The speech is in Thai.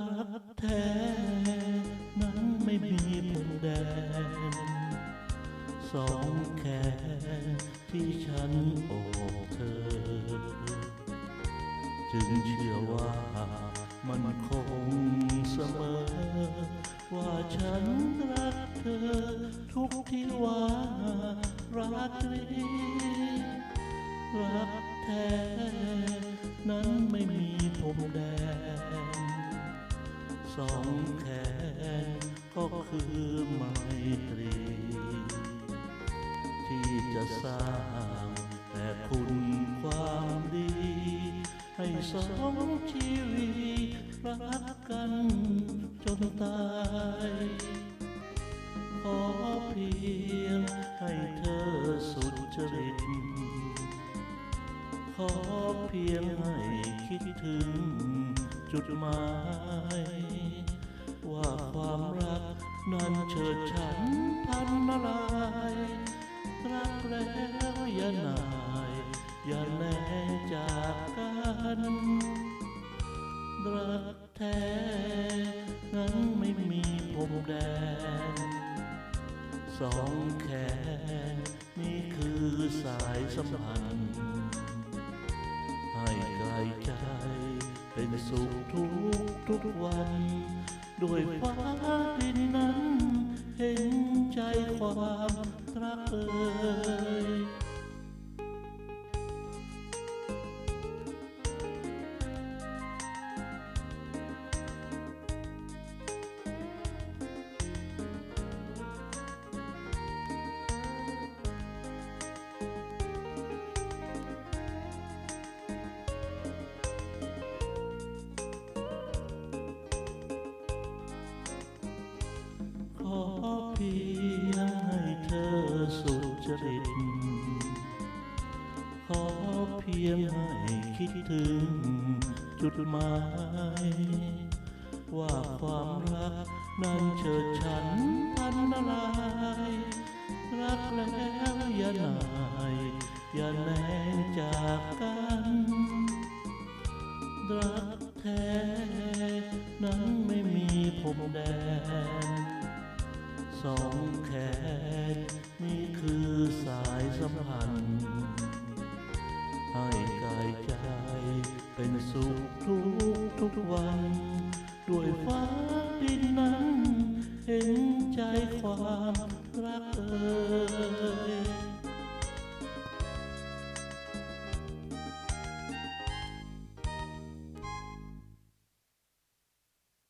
รักแท้นั้นไม่มีพรมแดน สองแขนที่ฉันโอบเธอ จึงเชื่อว่ามันคงเสมอ ว่าฉันรักเธอ ทุกที่ว่ารักตรีรักแท้นั้นไม่มีพรมแดน สองแขนก็คือไมตรี ที่จะสร้างแต่คุณความดี ให้สองชีวิตรักกันจนตายขอเพียงให้เธอสุดจริตขอเพียงให้คิดถึง จุดหมาย ว่าความรักนั้นเฉิดฉันพันนลายรักแล้วอย่านาย อย่าแน่จากกันรักแท้นั้นไม่มีพรมแดน สองแขนนี่คือสายสัมพันธ์ เป็นสุขทุกทุกวัน ด้วยฟ้าดินนั้น เห็นใจความรักเอ่ย ยงให้คิดถึง จุดหมาย ว่าความรักนั้นเฉิดฉันพันนลายรักแล้วอย่านายอย่าแน่จากกันรักแท้นั้นไม่มีพรมแดน สองแขนนี่คือสายสัมพันธ์ ให้กายใจ เป็นสุขทุกทุกวัน ด้วยฟ้าดินนั้น เห็นใจความรักเอ่ย